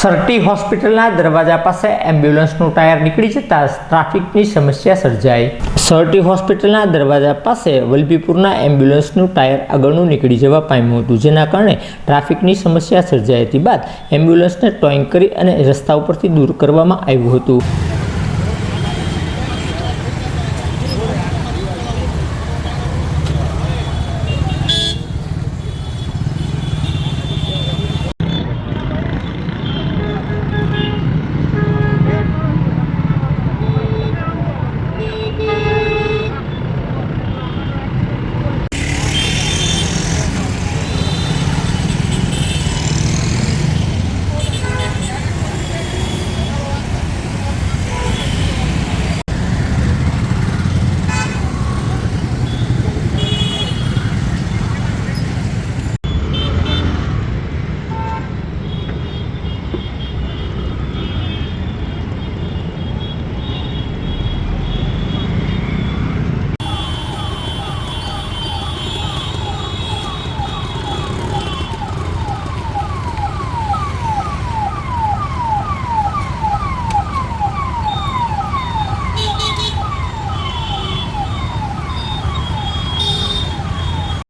Sir T હોસ્પિટલના દરવાજા પાસે એમ્બ્યુલન્સનું ટાયર નીકળી જતાં ટ્રાફિકની સમસ્યા સર્જાઈ. સરટી હોસ્પિટલના દરવાજા પાસે વલભીપુરના એમ્બ્યુલન્સનું ટાયર આગળનું નીકળી જવા પામ્યું હતું, જેના કારણે ટ્રાફિકની સમસ્યા સર્જાઈ હતી બાદ એમ્બ્યુલન્સને ટોઈંગ કરી અને રસ્તા ઉપરથી દૂર કરવામાં આવ્યું હતું.